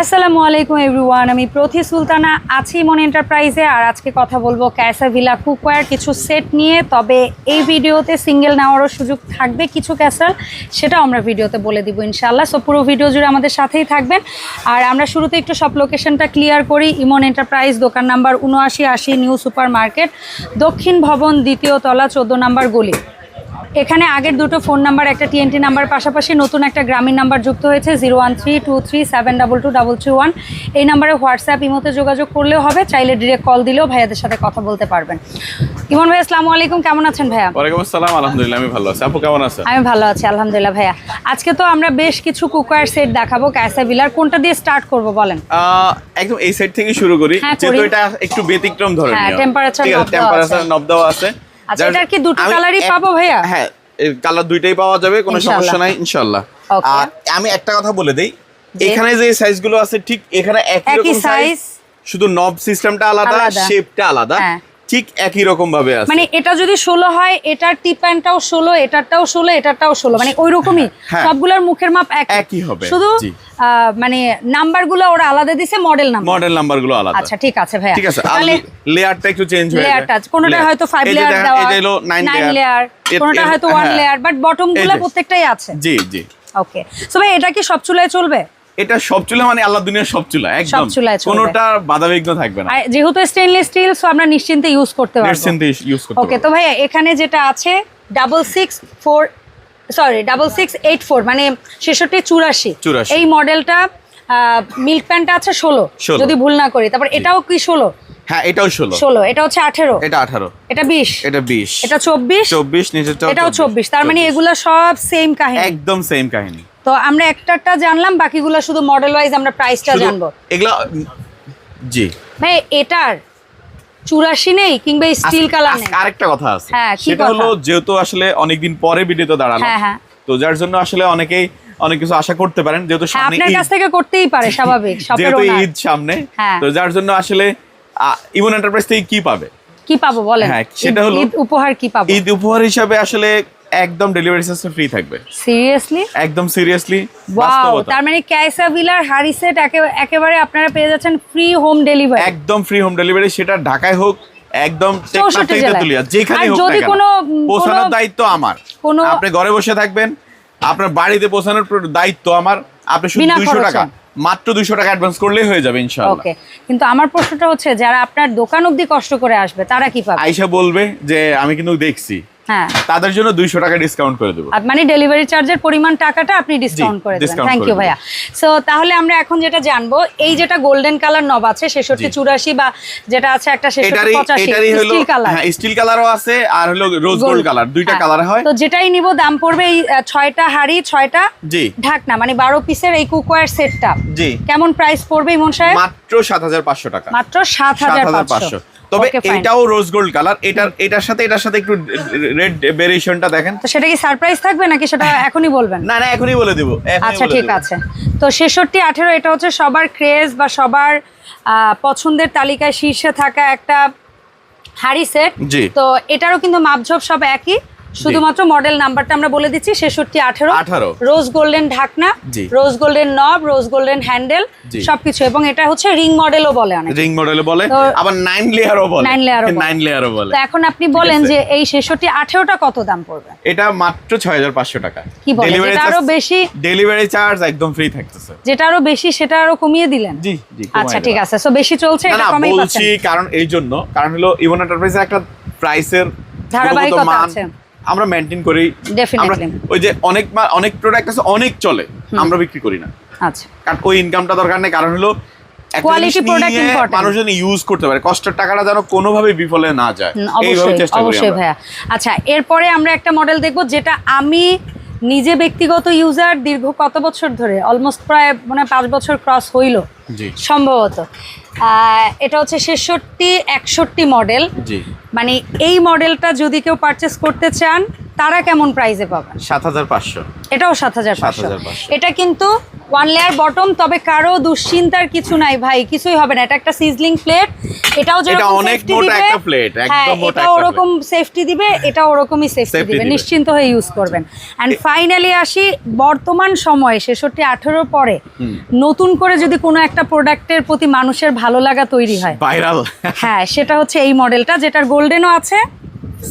আসসালামু আলাইকুম এভরিওয়ান। আমি প্রথি সুলতানা, আছি মন এন্টারপ্রাইজে, আর আজকে কথা বলব ক্যাসা ভিলা কুকওয়্যার কিছু সেট নিয়ে। তবে এই ভিডিওতে সিঙ্গেল নেওয়ারও সুযোগ থাকবে কিছু ক্যাসাল সেটাও আমরা ভিডিওতে বলে দিব ইনশাল্লাহ সো পুরো ভিডিও জুড়ে আমাদের সাথেই থাকবেন। আর আমরা শুরুতে একটু সব লোকেশনটা ক্লিয়ার করি। ইমন এন্টারপ্রাইজ, দোকান নাম্বার উনআশি আশি, নিউ সুপার মার্কেট দক্ষিণ ভবন, দ্বিতীয় তলা, চোদ্দ নাম্বার গলি। এখানে আগের দুটো ফোন নাম্বার একটা টিএনটি নাম্বার পাশাপাশি নতুন একটা গ্রামীণ নাম্বার যুক্ত হয়েছে zero one three two three seven double two double three one এই নাম্বারে হোয়াটসঅ্যাপ ইমোতে যোগাযোগ করলেও হবে চাইলে ডিরেক্ট কল দিলেও ভাইয়াদের সাথে কথা বলতে পারবেন। ইমন ভাই আসসালামু আলাইকুম কেমন আছেন ভাইয়া? ওয়ালাইকুম আসসালাম আলহামদুলিল্লাহ আমি ভালো আছি। আপু কেমন আছেন? আমি ভালো আছি আলহামদুলিল্লাহ ভাইয়া। আজকে তো আমরা বেশ কিছু কুকওয়্যার সেট দেখাবো ক্যাসা বিলার। কোনটা দিয়ে স্টার্ট করব বলেন? একদম এই সাইড থেকে শুরু করি। হ্যাঁ, যেহেতু এটা একটু ব্যতিক্রম ধরনের হ্যাঁ, টেম্পারেচার নব দেওয়া আছে। আচ্ছা, এটার কি দুটো কালারই পাবো ভাইয়া? হ্যাঁ কালার দুইটাই পাওয়া যাবে কোনো সমস্যা নাই ইনশাআল্লাহ আর আমি একটা কথা বলে দেই। এখানে যে সাইজগুলো আছে ঠিক এখানে একই রকম সাইজ শুধু নব সিস্টেমটা আলাদা আলাদা। শেপটা আলাদা হ্যাঁ। ঠিক একই রকম ভাবে আছে। মানে এটা যদি ষোলো হয় এটার টিপ প্যান্টটাও ষোলো এটারটাও ষোলো এটারটাও ষোলো মানে ওই রকমই হ্যাঁ। সবগুলোর মুখের মাপ এক একই হবে, শুধু মানে নাম্বারগুলো ওরা আলাদা দিছে মডেল নাম্বার। মডেল নাম্বারগুলো আলাদা। আচ্ছা ঠিক আছে ভাইয়া। ঠিক আছে তাহলে লেয়ারটা একটু চেঞ্জ হয়ে লেয়ারটা কোনটা হয়তো ফাইভ এই যে লেয়ার দেখেন, দেওয়া যে হলো নাইন নাইন লেয়ার লেয়ার কোনটা হয়তো ওয়ান হ্যাঁ। লেয়ার বাট বটমগুলো এই যে। প্রত্যেকটাই আছে। জি জি। ওকে সো ভাই এটা কি সব চুলায় চলবে? এটা সব চুলা মানে আল্লাহ দুনিয়ার সব চুলা একদম। কোনোটা বাধাবিঘ্ন থাকবে না। যেহেতু স্টেনলেস স্টিল সো আমরা নিশ্চিন্তে ইউজ করতে পারব। নিশ্চিন্তে ইউজ করতে ওকে তো ভাইয়া এখানে যেটা আছে double six four sorry double six eight four মানে ছেষট্টি চুরাশি। এই মডেলটা মিল্ক প্যান্টটা আছে ষোলো। 16 যদি ভুল না করি তারপর এটাও কি ষোলো? হ্যাঁ এটাও ষোলো। ষোলো এটা হচ্ছে আঠেরো। এটা আঠারো। এটা বিশ। এটা বিশ। এটা চব্বিশ। চব্বিশ নিচে এটাও চব্বিশ। তার মানে এগুলো সব সেম কাহিনী। একদম সেম কাহিনী। তো আমরা একটাটা জানলাম বাকিগুলো শুধু মডেল ওয়াইজ আমরা প্রাইসটা জানব। এগুলা জি। ভাই এটার চুরাশি নেই কিংবা স্টিল কালার নেই? আরেকটা কথা আছে। হ্যাঁ, সেটা হলো যেহেতু আসলে অনেকদিন পরে ভিডিওতে দাঁড়াল হ্যাঁ, হ্যাঁ। তো যার জন্য আসলে অনেকেই অনেক কিছু আশা করতে পারেন যেহেতু সামনে আপনার কাছ থেকে করতেই পারে স্বাভাবিক যেহেতু ঈদ সামনে। তো যার জন্য আসলে ইমন এন্টারপ্রাইজ থেকে কি পাবে? কি পাবো বলেন? হ্যাঁ, সেটা হলো- ঈদ উপহার কি পাবো? ঈদ উপহার হিসাবে আসলে একদম ডেলিভারি সিস্টেম ফ্রি থাকবে। সিরিয়াসলি একদম সিরিয়াসলি ওয়াও তার মানে ক্যাসা বিলার হারি সেট একেবারে আপনারা পেয়ে যাচ্ছেন ফ্রি হোম ডেলিভারি একদম ফ্রি হোম ডেলিভারি সেটা ঢাকায় হোক একদম যেখানে হোক যদি কোনো, পৌঁছানোর দায়িত্ব আমার। আপনি ঘরে বসে থাকবেন আপনার বাড়িতে পৌঁছানোর দায়িত্ব আমার আপনি শুধু দুইশো। টাকা। মাত্র দুইশো টাকা অ্যাডভান্স করলেই হয়ে যাবে ইনশাআল্লাহ। ওকে কিন্তু আমার প্রশ্নটা হচ্ছে যারা আপনার দোকান অবধি কষ্ট করে আসবে তারা কি পাবে? আইসা বলবে যে আমি কিন্তু দেখছি। হ্যাঁ। তাদের জন্য 200 টাকা ডিসকাউন্ট করে দেব। মানে ডেলিভারি চার্জের পরিমাণ টাকাটা আপনি ডিসকাউন্ট করে দেবেন। থ্যাংক ইউ ভাইয়া। সো তাহলে আমরা এখন যেটা জানব এই যেটা গোল্ডেন কালার নব আছে 6684 বা যেটা আছে একটা 6685 স্টিল কালার হ্যাঁ স্টিল কালারও আছে আর হলো রোজ গোল্ড কালার দুইটা হ্যাঁ। কালার হয়। তো যেটাই নিব দাম পড়বে এই 6টা হাড়ি 6টা জি। ঢাকনা মানে 12 পিসের এই কুকওয়্যার সেটটা জি। কেমন প্রাইস পড়বে ইমন সাহেব? মাত্র 7500 টাকা। মাত্র 7500 তবে এটাও রোজ গোল্ড কালার এটার এটার সাথে এটার সাথে একটু রেড ভেরিয়েশনটা দেখেন। তো সেটা কি সারপ্রাইজ থাকবে নাকি সেটা এখনই বলবেন? না না এখনই বলে দেব। আচ্ছা ঠিক আছে। তো ছেষট্টি আঠেরো এটা হচ্ছে সবার ক্রেজ বা সবার আহ, পছন্দের তালিকায় শীর্ষে থাকা একটা হাড়ি সেট তো এটারও কিন্তু মাপঝোপ সব একই। শুধুমাত্র মডেল নাম্বারটা আমরা বলে দিচ্ছি ছেষট্টি আঠেরো। 18 রোজ গোল্ডেন ঢাকনা রোজ গোল্ডেন নব রোজ গোল্ডেন হ্যান্ডেল সবকিছু। এবং এটা হচ্ছে রিং মডেলও বলে অনেক। রিং মডেলে বলে আবার নাইন লেয়ারও বলে। Nine layer ও বলে। নাইন লেয়ারও বলে। এখন আপনি বলেন যে এই ছেষট্টি আঠেরোটা কত দাম পড়বে? এটা মাত্র ছয় হাজার পাঁচশো টাকা। কি? যেটা আরও বেশি? ডেলিভারি চার্জ একদম ফ্রি থাকতেছে। যেটা আরও বেশি সেটা আরও কমিয়ে দিলেন? জি জি আচ্ছা ঠিক আছে। সো বেশি চলছে এটা কমেই বলছি পাচ্ছেন। কারণ এই জন্য কারণ হলো ইভন এন্টারপ্রাইজের একটা প্রাইসের ধারাবাহিকতা আছে। আমরা মেনটেন করি। ওই যে অনেক অনেক প্রোডাক্ট আছে অনেক চলে আমরা বিক্রি করি না। আচ্ছা। কারণ ওই ইনকামটা দরকার নেই কারণ হলো একটা Quality জিনিস product নিয়ে important. মানুষ যেন ইউজ করতে পারে কষ্টের টাকাটা যেন কোনোভাবে বিফলে না যায়। এইভাবে চেষ্টা করি অবশ্যই ভাইয়া। আচ্ছা এরপরে আমরা একটা মডেল দেখব যেটা আমি নিজে ব্যক্তিগত ইউজার দীর্ঘ কত বছর ধরে? অলমোস্ট প্রায় মানে পাঁচ বছর ক্রস হইল। সম্ভবত। এটা হচ্ছে ছেষট্টি একষট্টি মডেল মানে এই মডেলটা যদি কেউ পারচেস করতে চান তারা কেমন প্রাইজে পাবেন? সাত হাজার পাঁচশো। এটাও সাত হাজার পাঁচশো। এটা কিন্তু ওয়ান লেয়ার বটম তবে কারও দুশ্চিন্তার কিছু নাই ভাই কিছুই হবে না। এটা একটা সিজলিং প্লেট এটাও যেরকম অনেক দিবে, একটা একদম হ্যাঁ মোটা এটা ওরকম সেফটি দিবে এটা ওরকমই সেফটি দিবে। নিশ্চিন্ত হয়ে ইউজ করবেন। এন্ড ফাইনালি আসি বর্তমান সময়ে ছেষট্টি আঠেরো পরে নতুন করে যদি কোনো একটা প্রোডাক্টের প্রতি মানুষের ভালো লাগা তৈরি হয় ভাইরাল হ্যাঁ সেটা হচ্ছে এই মডেলটা যেটার গোল্ডেনও আছে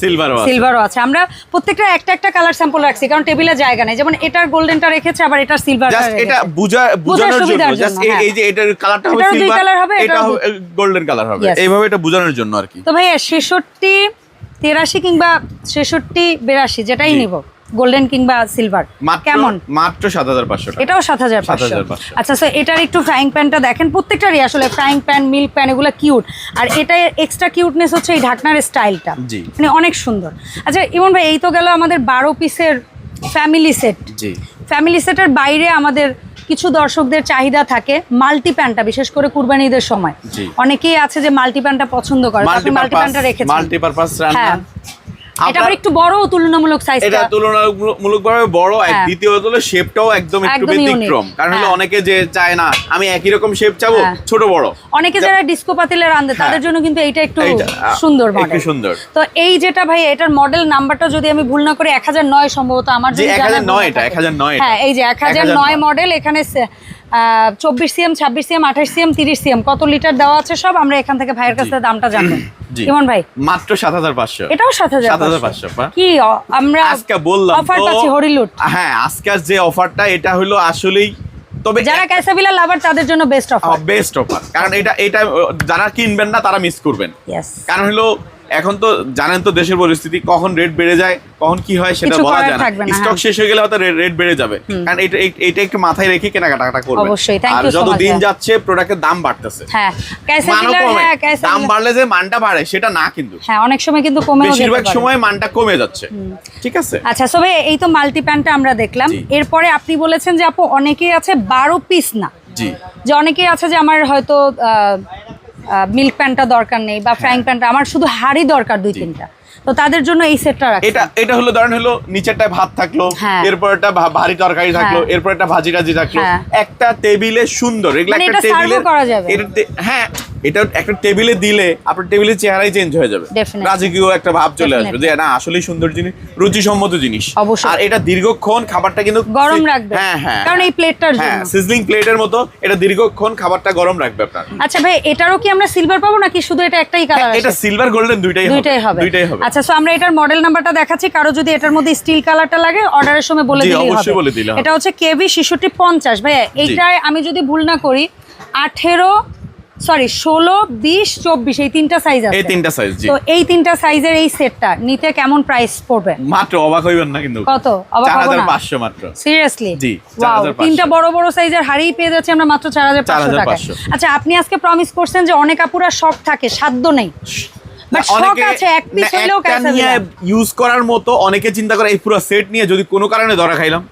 সিলভারও আছে। সিলভারও আছে। আমরা প্রত্যেকটা একটা একটা কালার স্যাম্পল রাখছি কারণ টেবিলে জায়গা নেই। যেমন এটার গোল্ডেনটা রেখেছে আবার এটার সিলভার জাস্ট এটা বুঝা বোঝানোর জন্য জাস্ট হ্যাঁ। এই যে এটার কালারটা হবে সিলভার এটা গোল্ডেন কালার হবে। এইভাবে এটা বোঝানোর জন্য আর কি। তো তেরাশি কিংবা ছেষট্টি বেরাশি যেটাই। নিব। গোল্ডেন কিংবা সিলভার কেমন? মাত্র সাত হাজার পাঁচশো এটাও সাত হাজার পাঁচশো। 7,500 আচ্ছা স্যার এটার একটু ফ্রাইং প্যানটা দেখেন প্রত্যেকটারই আসলে ফ্রাইং প্যান মিল্ক প্যান এগুলো কিউট আর এটা এক্সট্রা কিউটনেস হচ্ছে এই ঢাকনার স্টাইলটা মানে অনেক সুন্দর। আচ্ছা ইমন ভাই এই তো গেল আমাদের বারো পিসের ফ্যামিলি সেট ফ্যামিলি সেটের বাইরে আমাদের কিছু দর্শকদের চাহিদা থাকে মাল্টি প্যান্টটা বিশেষ করে কুরবানিদের সময়। অনেকেই আছে যে মাল্টি প্যান্টটা পছন্দ করে আপনি মাল্টি প্যান্টটা রেখেছেন। মাল্টিপারপাস রান্না। হ্যাঁ। এটা আবার একটু বড় তুলনামূলক এটা তুলনামূলকভাবে বড় এক হ্যাঁ। দ্বিতীয়ত হলো শেপটাও একদম একটু ব্যতিক্রম কারণ হলো হ্যাঁ। অনেকে যে চায় না আমি একই রকম শেপ চাবো হ্যাঁ। ছোট বড় অনেকে যারা ডিস্কো পাতিলে। তাদের জন্য কিন্তু এইটা একটু সুন্দর একটু সুন্দর। তো এই যেটা ভাই এটার মডেল নাম্বারটা যদি আমি ভুল না করি এক হাজার নয় সম্ভবত আমার জানা 1009 এটা, 1009 হ্যাঁ এই যে এক হাজার নয় 1009 মডেল এখানে চব্বিশ সিএম ছাব্বিশ সিএম আঠাশ সিএম তিরিশ সিএম কত লিটার দেওয়া আছে সব আমরা এখান থেকে ভাইয়ের কাছে দামটা জানব। ইমন ভাই? মাত্র সাত হাজার পাঁচশো। এটাও সাত হাজার 7,500 পা। কি আমরা আজকে বললাম অফার তো- পাচ্ছি হরিলুট। হ্যাঁ আজকের যে অফারটা এটা হলো আসলেই তবে যারা ক্যাসাবিলা লাভার তাদের জন্য বেস্ট অফার বেস্ট অফার কারণ এটা এটা যারা কিনবেন না তারা মিস করবেন। কারণ হলো এখন তো জানেন তো দেশের পরিস্থিতি কখন রেট বেড়ে যায় কখন কি হয় সেটা বলা যায় না। স্টক হ্যাঁ। শেষ হয়ে গেলে হয়তো রেট বেড়ে যাবে। কারণ এটা এইটা একটু মাথায় রেখে কেনাকাটা করবেন। অবশ্যই, so যত দিন। যাচ্ছে প্রোডাক্টের দাম বাড়তেছে। হ্যাঁ কমে হ্যাঁ দাম বাড়লে যে মানটা বাড়ে সেটা না কিন্তু। হ্যাঁ অনেক সময় কিন্তু কমেও যেতে বেশিরভাগ সময় মানটা কমে যাচ্ছে। ঠিক আছে? আচ্ছা সবে এই তো মাল্টি প্যান্টটা আমরা দেখলাম। এরপরে আপনি বলেছেন যে আপু অনেকেই আছে বারো পিস না। জি। যে অনেকেই আছে যে আমার হয়তো মিল্ক প্যান্টটা দরকার নেই বা ফ্রাইং প্যান্টটা আমার শুধু হাড়ি দরকার দুই তিনটা তো তাদের জন্য এই সেটটা রাখি এটা এটা হলো ধরেন হলো নিচেরটা ভাত থাকল হ্যাঁ। এরপর একটা ভারী তরকারি থাকল হ্যাঁ। এরপর একটা ভাজি টাজি থাকল হ্যাঁ। একটা টেবিলে সুন্দর এগুলো একটা টেবিলে করা যাবে। হ্যাঁ এটা একটা টেবিলে দিলে আপনার টেবিলের চেহারাই চেঞ্জ হয়ে যাবে। রাজকীয় একটা ভাব চলে আসবে যে না আসলেই সুন্দর জিনিস রুচিসম্মত জিনিস। আর এটা দীর্ঘক্ষণ খাবারটা কিন্তু গরম রাখবে। হ্যাঁ হ্যাঁ। কারণ এই প্লেটটার হ্যাঁ জন্য। সিজলিং প্লেটের মতো এটা দীর্ঘক্ষণ খাবারটা গরম রাখবে আপনার। আচ্ছা ভাই এটারও কি আমরা সিলভার পাবো নাকি শুধু এটা একটাই কালার হ্যাঁ, এটা সিলভার গোল্ডেন দুইটাই হবে। দুইটাই হবে। দুইটাই হবে। আচ্ছা সো আমরা এটার মডেল নাম্বারটা দেখাচ্ছি। কারও যদি এটার মধ্যে স্টিল কালারটা লাগে অর্ডারের সময় বলে জি, দিলেই অবশ্যই বলে দিলে এটা হচ্ছে কেভি শিশুটি পঞ্চাশ। ভাইয়া এইটায় আমি যদি ভুল না করি আঠেরো সরি ষোলো বিশ চব্বিশ এই তিনটা সাইজ আছে। এই তিনটা সাইজ তো এই তিনটা সাইজের এই সেটটা নিতে কেমন প্রাইস পড়বে? মাত্র অবাক হইবেন না কিন্তু। কত? অবাক চার না পাঁচশো মাত্র। সিরিয়াসলি জি, তিনটা বড় বড় সাইজের হাড়িই পেয়ে যাচ্ছে আমরা মাত্র চার হাজার পাঁচশো টাকা আচ্ছা আপনি আজকে প্রমিস করছেন যে অনেক আপুরা শখ থাকে সাধ্য নেই। ইউজ করার মতো অনেকে চিন্তা করে এই পুরো সেট নিয়ে যদি কোনো কারণে ধরা খাইলাম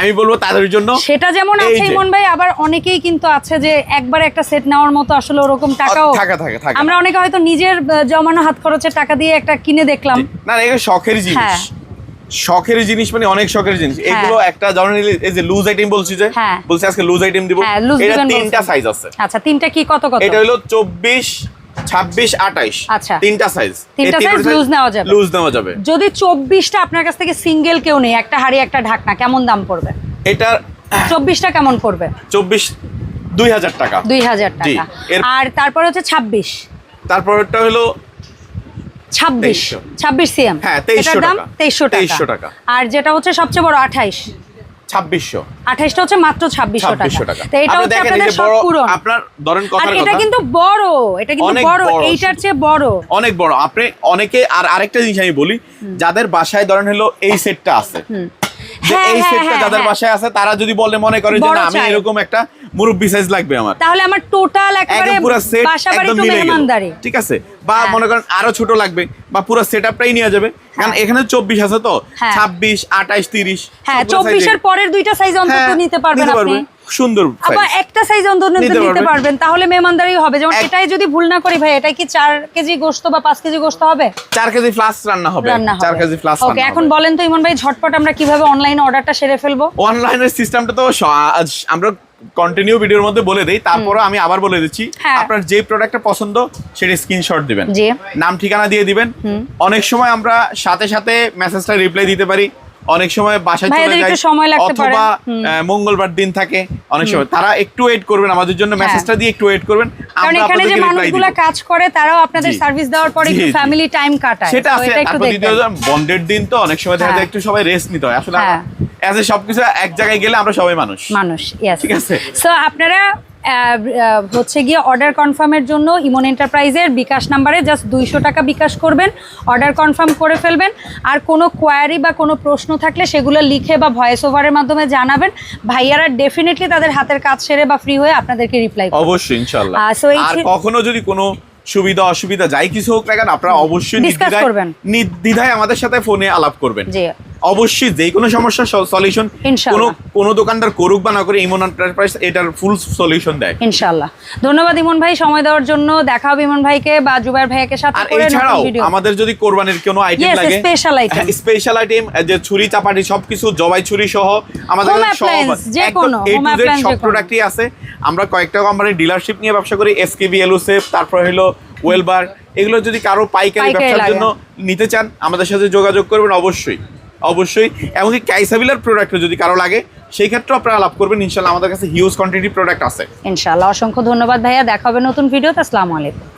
আমি বলব তাদের জন্য সেটা যেমন আছে ইমন ভাই আবার অনেকেই কিন্তু আছে যে একবার একটা সেট নেওয়ার মতো আসলে ওরকম টাকাও থাকে, থাকে, থাকে। আমরা অনেকে হয়তো নিজের জমানো হাত খরচের টাকা দিয়ে একটা কিনে দেখলাম। না এগুলো শখের জিনিস। হ্যাঁ। শখের জিনিস মানে অনেক শখের জিনিস। এগুলো একটা ধরনের এই যে লুজ আইটেম বলছি যে হ্যাঁ। বলছি আজকে লুজ আইটেম দিব। হ্যাঁ, এটা তিনটা সাইজ আছে। আচ্ছা তিনটা কি কত কত? এটা হলো চব্বিশ ছাব্বিশ আঠাইশ। আচ্ছা। তিনটা সাইজ তিনটা size loose নেওয়া যাবে। লুজ নেওয়া যাবে। যদি চব্বিশটা আপনার কাছ থেকে সিঙ্গেল কেউ নেই একটা হাড়ি একটা ঢাকনা কেমন দাম পড়বে? এটার চব্বিশটা কেমন পড়বে? চব্বিশ দুই হাজার টাকা। দুই হাজার জি, টাকা আর তারপরে হচ্ছে ছাব্বিশ। তারপরটা হলো ছাব্বিশ। 2300 ছাব্বিশ সিএম। হ্যাঁ, 2300 দাম টাকা। 2300 টাকা। আর যেটা হচ্ছে সবচেয়ে বড় আঠাইশ। ছাব্বিশশো। হচ্ছে মাত্র ছাব্বিশশো টাকা। তো এটা হচ্ছে আপনাদের সব আপনার ধরেন এটা কিন্তু বড় এটা কিন্তু অনেক বড় বড়। এইটার চেয়ে বড়। অনেক বড়। আপনি অনেকে আর আরেকটা জিনিস আমি বলি যাদের বাসায় ধরেন হলো এই সেটটা আছে এই হ্যাঁ, সেটটা হ্যাঁ, যাদের হ্যাঁ। বাসায় আছে তারা যদি বলে মনে করে যে না আমি এরকম একটা মুরব্বি সাইজ লাগবে আমার। তাহলে আমার টোটাল একেবারে একদম পুরো সেট একদম মিলে গেল। ঠিক আছে? বা। মনে করেন আরও ছোট লাগবে বা পুরো সেটআপটাই নিয়ে যাবে। কারণ এখানে চব্বিশ আছে তো? হ্যাঁ। ছাব্বিশ আঠাইশ তিরিশ হ্যাঁ চব্বিশের পরের দুইটা সাইজ অন্তত নিতে পারবেন আপনি। সুন্দর আবার একটা সাইজ অন্তত নিতে পারবেন। তাহলে মেহমানদারি হবে। যেমন এটাই যদি ভুল না করি ভাই এটাই কি চার কেজি গোস্ত বা পাঁচ কেজি গোস্ত হবে? চার কেজি ফ্লাস রান্না হবে। রান্না চার কেজি ফ্লাস ওকে এখন বলেন তো ইমন ভাই ঝটপট আমরা কীভাবে অনলাইনে অর্ডারটা সেরে ফেলব? অনলাইনের সিস্টেমটা তো আমরা কন্টিনিউ ভিডিওর মধ্যে বলে দেই তারপরে আমি আবার বলে দিচ্ছি। হ্যাঁ। আপনার যে প্রোডাক্টটা পছন্দ সেটা স্ক্রিনশট দিবেন। নাম ঠিকানা দিয়ে দিবেন। অনেক সময় আমরা সাথে সাথে মেসেজটা রিপ্লাই দিতে পারি। অনেক সময় বাসায় চলে লাগতে অথবা মঙ্গলবার দিন থাকে অনেক সময়। তারা একটু ওয়েট করবেন আমাদের জন্য মেসেজটা দিয়ে একটু ওয়েট করবেন হ্যাঁ। আমরা এখানে যে মানুষগুলা কাজ করে তারাও আপনাদের সার্ভিস দেওয়ার পরে একটু। ফ্যামিলি টাইম কাটায়। সেটা আছে। তারপর দ্বিতীয় বন্ডের দিন তো অনেক সময় দেখা হ্যাঁ। যায় একটু সবাই রেস্ট নিতে হয়। আসলে হ্যাঁ। অ্যাজ এ সবকিছু এক জায়গায় গেলে আমরা সবাই মানুষ। মানুষ ঠিক আছে। সো আপনারা হচ্ছে গিয়ে অর্ডার কনফার্মের জন্য ইমন এন্টারপ্রাইজের বিকাশ নাম্বারে জাস্ট দুইশো টাকা বিকাশ করবেন অর্ডার কনফার্ম করে ফেলবেন। আর কোনো কোয়ারি বা কোনো প্রশ্ন থাকলে সেগুলো লিখে বা ভয়েস ওভারের মাধ্যমে জানাবেন। ভাইয়ারা ডেফিনেটলি তাদের হাতের কাজ সেরে বা ফ্রি হয়ে আপনাদেরকে রিপ্লাই অবশ্যই আর কখনো যদি কোনো সুবিধা অসুবিধা যাই কিছু হোক না কেন আপনারা অবশ্যই নির্দ্বিধায় আমাদের সাথে ফোনে আলাপ করবেন। জি। অবশ্যই যে কোনো সমস্যার সলিউশন ইনশাআল্লাহ। কোনো কোনো দোকানদার করুক বা না করে ইমন এন্টারপ্রাইজ এটার ফুল সলিউশন দেয়। ইনশাল্লাহ ধন্যবাদ ইমন ভাই সময় দেওয়ার জন্য। দেখা হবে ইমন ভাইকে বা জুবাইর ভাইয়াকে সাথে করে এছাড়াও ভিডিও আমাদের যদি কোরবানির কোনো আইটেম লাগে special item. স্পেশাল আইটেম যে ছুরি চাপাটি সবকিছু জবাই ছুরি সহ আমাদের সব যে কোনো, সব প্রোডাক্টই আছে। আমরা কয়েকটা কোম্পানির ডিলারশিপ নিয়ে ব্যবসা করি এসকেবি এলুসেফ তারপর হলো ওয়েলবার এগুলো যদি কারও পাইকারি ব্যবসার জন্য নিতে চান আমাদের সাথে যোগাযোগ করবেন অবশ্যই। অবশ্যই। এমনকি ক্যাইসাবিলার প্রোডাক্টও যদি কারও লাগে, সেই ক্ষেত্রে আপনারা লাভ করবেন। ইনশাল্লাহ আমাদের কাছে হিউজ কোয়ান্টিটি প্রোডাক্ট আছে। ইনশাল্লাহ। অসংখ্য ধন্যবাদ ভাইয়া। দেখা হবে নতুন ভিডিওতে আসসালামু আলাইকুম।